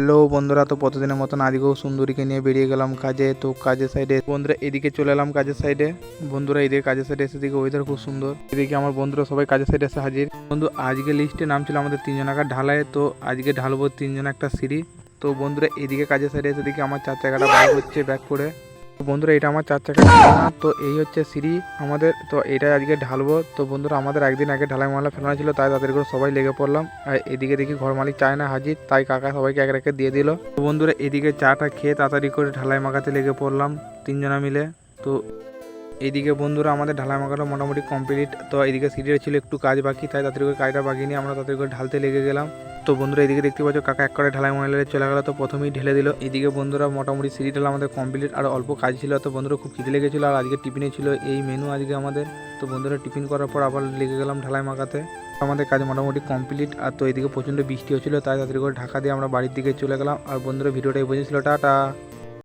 Hello বন্ধুরা, তো প্রতিদিনের মতন আজকেও সুন্দরীকে নিয়ে বেরিয়ে গেলাম কাজে। তো কাজের সাইডে বন্ধুরা, এদিকে চলে এলাম কাজের সাইডে বন্ধুরা, এদিকে কাজের সাইডে এসে দিকে ওয়েদার খুব সুন্দর। এদিকে আমার বন্ধুরা সবাই কাজের সাইডে এসে হাজির। বন্ধু আজকে লিস্টে নাম ছিল আমাদের তিনজন তিনজনাকার ঢালায় তো আজকে ঢালবো তিনজন একটা সিঁড়ি। তো বন্ধুরা, এদিকে কাজের সাইডে এসে দিকে আমার চার চাকাটা বাইক হচ্ছে ব্যাক করে। বন্ধুরা এটা আমার চার চাকা তো এই হচ্ছে সিঁড়ি আমাদের। তো এটা আজকে ঢালবো। তো বন্ধুরা আমাদের একদিন আগে ঢালাই মালা ফেলানো ছিল তাই তাদের করে সবাই লেগে পড়লাম। আর এদিকে দেখি ঘর মালিক চায় না হাজির। তাই কাকা সবাইকে এক রেখে দিয়ে দিল। তো বন্ধুরা এদিকে চাটা খেয়ে তাড়াতাড়ি করে ঢালাই মাখাতে লেগে পড়লাম তিনজনা মিলে। তো এইদিকে বন্ধুরা আমাদের ঢালাই মাখাটা মোটামুটি কমপ্লিট তো এদিকে সিঁড়িটা ছিল একটু কাজ বাকি তাই তাড়াতাড়ি করে কাজটা বাকি নিয়ে আমরা তাড়াতাড়ি করে ঢালতে লেগে গেলাম। তো বন্ধুরা, এদিকে দেখতে পাচ্ছ কাকা এক করে ঢালাই মহিলারে চলে গেলো। তো প্রথমেই ঢেলে দিল। এদিকে বন্ধুরা, মোটামুটি সিঁড়ি ঢালা আমাদের কমপ্লিট আর অল্প কাজ ছিল। তো বন্ধুরা, খুব খিদে লেগেছিলো আর আজকে টিফিনে ছিল এই মেনু আজকে আমাদের। তো বন্ধুরা, টিফিন করার পর আবার লেগে গেলাম ঢালাই মাখাতে। আমাদের কাজ মোটামুটি কমপ্লিট আর তো এদিকে প্রচণ্ড বৃষ্টি হচ্ছিল তাই তাড়াতাড়ি করে ঢাকা দিয়ে আমরা বাড়ির দিকে চলে গেলাম। আর বন্ধুরা ভিডিওটাই এই পর্যন্ত ছিল। টাটা!